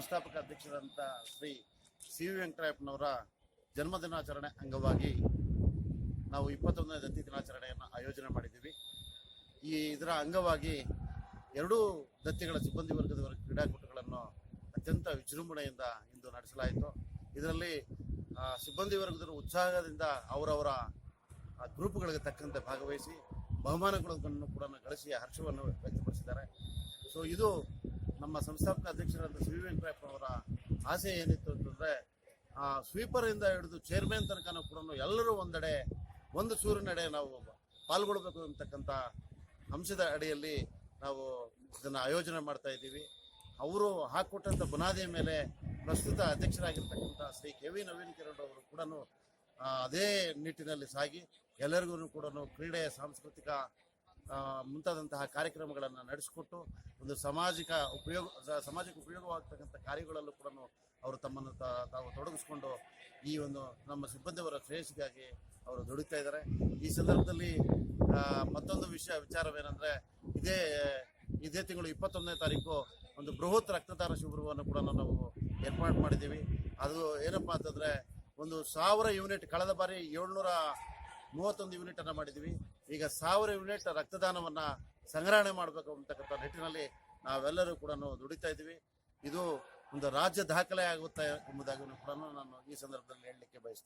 ಸಂಸ್ಥಾಪಕ ಅಧ್ಯಕ್ಷರಾದಂಥ Shri C V ವೆಂಕಟರಾಯಪ್ಪನವರ ಜನ್ಮದಿನಾಚರಣೆ ಅಂಗವಾಗಿ ನಾವು ಇಪ್ಪತ್ತೊಂದನೇ ದತ್ತಿ ದಿನಾಚರಣೆಯನ್ನು ಆಯೋಜನೆ ಮಾಡಿದ್ದೀವಿ. ಈ ಇದರ ಅಂಗವಾಗಿ ಎರಡೂ ದತ್ತಿಗಳ ಸಿಬ್ಬಂದಿ ವರ್ಗದವರ ಕ್ರೀಡಾಕೂಟಗಳನ್ನು ಅತ್ಯಂತ ವಿಜೃಂಭಣೆಯಿಂದ ಇಂದು ನಡೆಸಲಾಯಿತು. ಇದರಲ್ಲಿ ಸಿಬ್ಬಂದಿ ವರ್ಗದವರು ಉತ್ಸಾಹದಿಂದ ಅವರವರ ಗ್ರೂಪ್ಗಳಿಗೆ ತಕ್ಕಂತೆ ಭಾಗವಹಿಸಿ, ಬಹುಮಾನಗಳನ್ನು ಕೂಡ ಗಳಿಸಿ ಹರ್ಷವನ್ನು ವ್ಯಕ್ತಪಡಿಸಿದ್ದಾರೆ. ಸೊ ಇದು ನಮ್ಮ ಸಂಸ್ಥಾಪಕ ಅಧ್ಯಕ್ಷರಾದ ಸಿ ವಿ ವೆಂಕಟರಪ್ಪನವರ ಆಸೆ ಏನಿತ್ತು ಅಂತಂದರೆ ಸ್ವೀಪರಿಂದ ಹಿಡಿದು ಚೇರ್ಮನ್ ತನಕನೂ ಕೂಡ ಎಲ್ಲರೂ ಒಂದೆಡೆ, ಒಂದು ಸೂರಿನಡೆ ನಾವು ಪಾಲ್ಗೊಳ್ಬೇಕು ಅಂತಕ್ಕಂಥ ಅಂಶದ ಅಡಿಯಲ್ಲಿ ನಾವು ಇದನ್ನು ಆಯೋಜನೆ ಮಾಡ್ತಾ ಇದ್ದೀವಿ. ಅವರು ಹಾಕಿಕೊಟ್ಟಂಥ ಬುನಾದಿಯ ಮೇಲೆ ಪ್ರಸ್ತುತ ಅಧ್ಯಕ್ಷರಾಗಿರ್ತಕ್ಕಂಥ ಶ್ರೀ ಕೆ ವಿ ನವೀನ್ ಕಿರಣ್ ಅವರು ಕೂಡ ಅದೇ ನಿಟ್ಟಿನಲ್ಲಿ ಸಾಗಿ, ಎಲ್ಲರಿಗೂ ಕೂಡ ಕ್ರೀಡೆ ಸಾಂಸ್ಕೃತಿಕ ಮುಂತಾದಂತಹ ಕಾರ್ಯಕ್ರಮಗಳನ್ನು ನಡೆಸಿಕೊಟ್ಟು ಒಂದು ಸಾಮಾಜಿಕ ಉಪಯೋಗ ಸಮಾಜಕ್ಕೆ ಉಪಯೋಗವಾಗ್ತಕ್ಕಂಥ ಕಾರ್ಯಗಳಲ್ಲೂ ಕೂಡ ಅವರು ತಮ್ಮನ್ನು ತಾವು ತೊಡಗಿಸ್ಕೊಂಡು ಈ ಒಂದು ನಮ್ಮ ಸಿಬ್ಬಂದಿಯವರ ಶ್ರೇಯಸ್ಸಿಗಾಗಿ ಅವರು ದುಡಿತಾ ಇದ್ದಾರೆ. ಈ ಸಂದರ್ಭದಲ್ಲಿ ಮತ್ತೊಂದು ವಿಷಯ, ವಿಚಾರವೇನೆಂದರೆ, ಇದೇ ಇದೇ ತಿಂಗಳು ಇಪ್ಪತ್ತೊಂದನೇ ತಾರೀಕು ಒಂದು ಬೃಹತ್ ರಕ್ತದಾನ ಶಿಬಿರವನ್ನು ಕೂಡ ನಾವು ಏರ್ಪಾಡು ಮಾಡಿದ್ದೀವಿ. ಅದು ಏನಪ್ಪಾ ಅಂತಂದರೆ, ಒಂದು ಸಾವಿರ ಯೂನಿಟ್, ಕಳೆದ ಬಾರಿ ಏಳ್ನೂರ ಮೂವತ್ತೊಂದು ಯೂನಿಟ್ ಅನ್ನ ಮಾಡಿದ್ದೀವಿ ಈಗ ಸಾವಿರ ಯೂನಿಟ್ ರಕ್ತದಾನವನ್ನ ಸಂಗ್ರಹಣೆ ಮಾಡಬೇಕು ಅಂತಕ್ಕಂಥ ನಿಟ್ಟಿನಲ್ಲಿ ನಾವೆಲ್ಲರೂ ಕೂಡ ದುಡಿತಾ ಇದ್ದೀವಿ. ಇದು ಒಂದು ರಾಜ್ಯ ದಾಖಲೆ ಆಗುತ್ತೆ ಎಂಬುದಾಗಿ ಕೂಡ ನಾನು ಈ ಸಂದರ್ಭದಲ್ಲಿ ಹೇಳಲಿಕ್ಕೆ ಬಯಸ್ತೇನೆ.